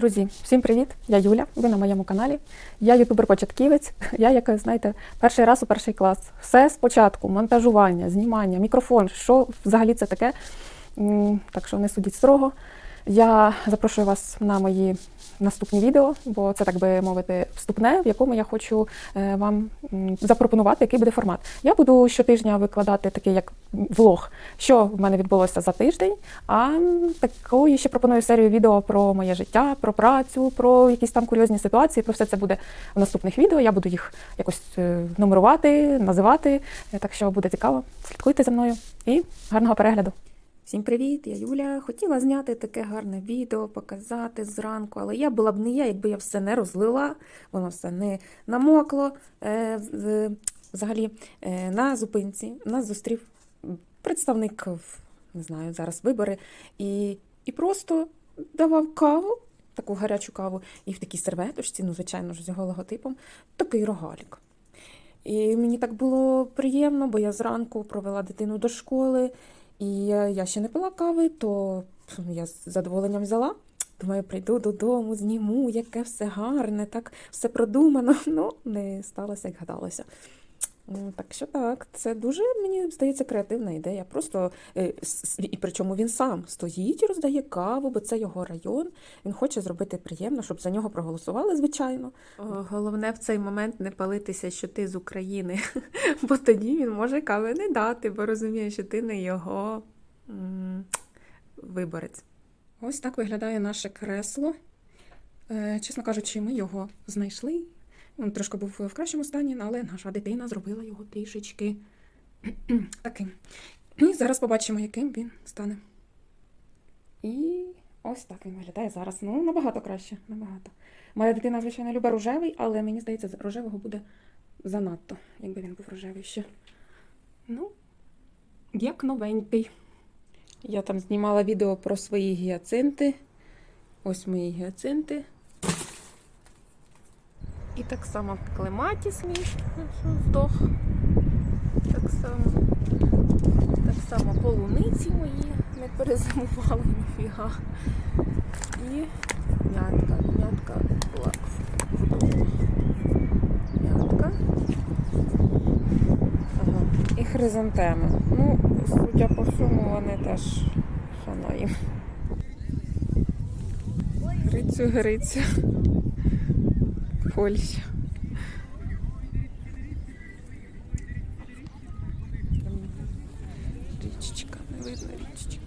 Друзі, всім привіт! Я Юля. Ви на моєму каналі. Я ютубер-початківець. Я, як знаєте, перший раз у перший клас. Все спочатку: монтажування, знімання, мікрофон. Що взагалі це таке? Так що не судіть строго. Я запрошую вас на мої наступні відео, бо це, так би мовити, вступне, в якому я хочу е, вам запропонувати, який буде формат. Я буду щотижня викладати такий як влог, що в мене відбулося за тиждень. А такою ще пропоную серію відео про моє життя, про працю, про якісь там курйозні ситуації. Про все це буде в наступних відео. Я буду їх якось е, нумерувати, називати. Е, Так що буде цікаво. Слідкуйте за мною і гарного перегляду. Всім привіт, я Юля. Хотіла зняти таке гарне відео, показати зранку, але я була б не я, якби я все не розлила, воно все не намокло. Е, Взагалі, е, на зупинці нас зустрів представник, не знаю, зараз вибори, і, і просто давав каву, таку гарячу каву, і в такій серветочці, ну, звичайно ж, з його логотипом, такий рогалік. І мені так було приємно, бо я зранку провела дитину до школи, і я, ще не пила кави, то я з задоволенням взяла. Думаю, прийду додому, зніму, яке все гарне, так все продумано. Ну, не сталося, як гадалося. М, Так що так, це дуже, мені здається, креативна ідея. Просто е, і причому він сам стоїть і роздає каву, бо це його район. Він хоче зробити приємно, щоб за нього проголосували, звичайно. Головне в цей момент не палитися, що ти з України, бо тоді він може кави не дати, бо розуміє, що ти не його виборець. Ось так виглядає наше кресло. Е, Чесно кажучи, ми його знайшли. Він трошки був в кращому стані, але наша дитина зробила його трішечки таким. І зараз побачимо, яким він стане. І ось так він виглядає зараз. Ну, набагато краще, набагато. Моя дитина, звичайно, любить рожевий, але мені здається, рожевого буде занадто, якби він був рожевий ще. Ну, як новенький. Я там знімала відео про свої гіацинти. Ось мої гіацинти. І так само клематіс мій, що здох. Так само. Так само полуниці мої не перезимували ніфіга. І м'ятка. М'ятка була вдома. М'ятка. Ага. І хризантеми. Ну, судя по всьому, вони теж хана. Грицю, грицю. Польща. Річечка, не видно річечки.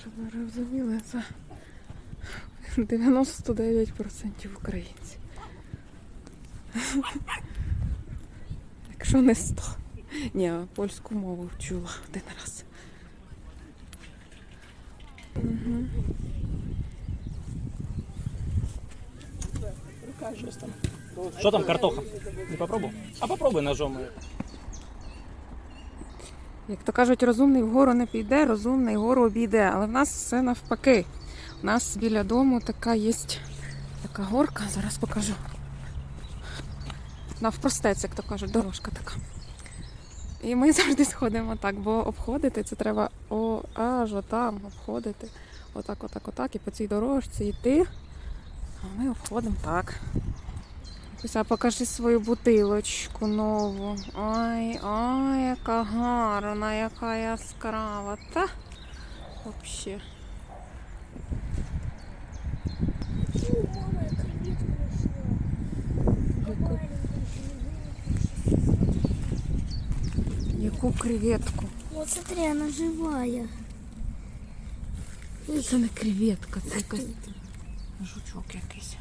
Щоб ви розуміли, це 99% українців. Якщо не 100. Ні, польську мову вчула один раз. Угу. Что там картоха? Не попробовал? А попробуй ножом. Як то кажуть, розумний вгору не піде, розумний вгору обійде. Але в нас все навпаки. У нас біля дому така є така горка, зараз покажу. Навпростець, як то кажуть, дорожка така. І ми завжди сходимо так, бо обходити це треба о, аж отам обходити. Отак, отак, отак. І по цій дорожці йти. А ми обходимо так. Пуся, покажи свою бутилочку нову. Ой, ой, яка гарна, яка яскрава. Та вообще. Яку, яку креветку? Вот смотри, она живая. Це не креветка, це якась жучок якийсь.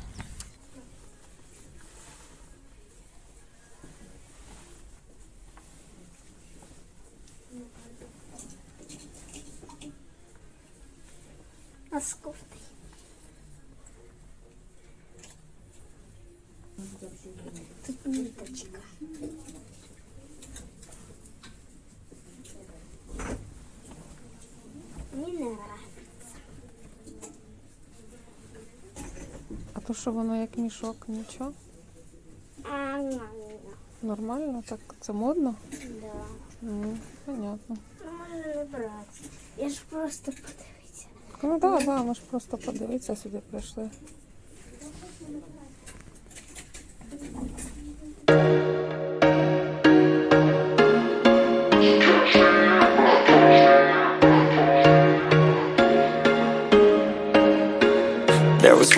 А Тут ниточка. Мені не. А то що воно як мішок, нічого? Нормально. Нормально, так це модно? Да. Ну, понятно. Ну, можна не брати. Я ж просто подивитися. Ну так, да, так, да, ми ж просто подивитися сюди прийшли.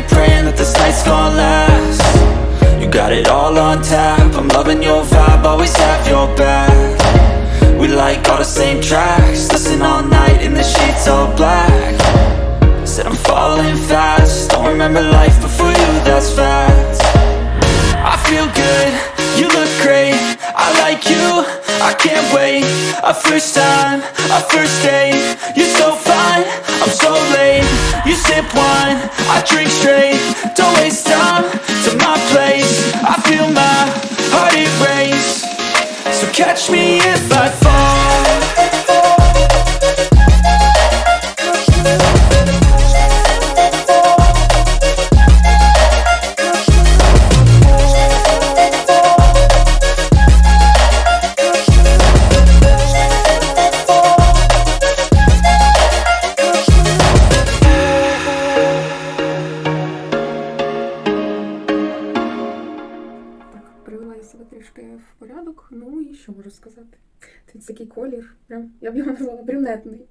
here praying that this night's gonna last You got it all on tap. I'm loving your vibe, always have your back. We like all the same tracks. Listen all night in the sheets all black You sip wine, I drink straight. Don't waste time to my place. I feel my heart erase So catch me if I fall в порядок. Ну і що можу сказати? Це такий колір. Прям я б його назвала брюнетний.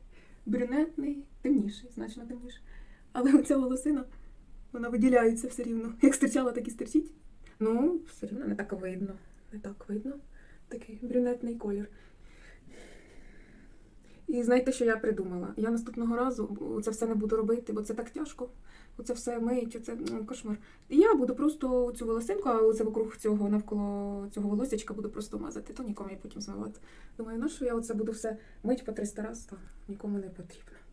Брюнетний, темніший, значно темніший. Але оця волосина, вона виділяється все рівно. Як стирчала, так і стирчить. Ну, все рівно не так видно. Не так видно. Такий брюнетний колір. І знаєте, що я придумала? Я наступного разу це все не буду робити, бо це так тяжко. Оце все мить, оце ну, кошмар. І я буду просто цю волосинку, а це вокруг цього навколо цього волосячка буду просто мазати, то нікому я потім змивати. Думаю, ну що я оце буду все мить по 300 разів, то нікому не потрібно.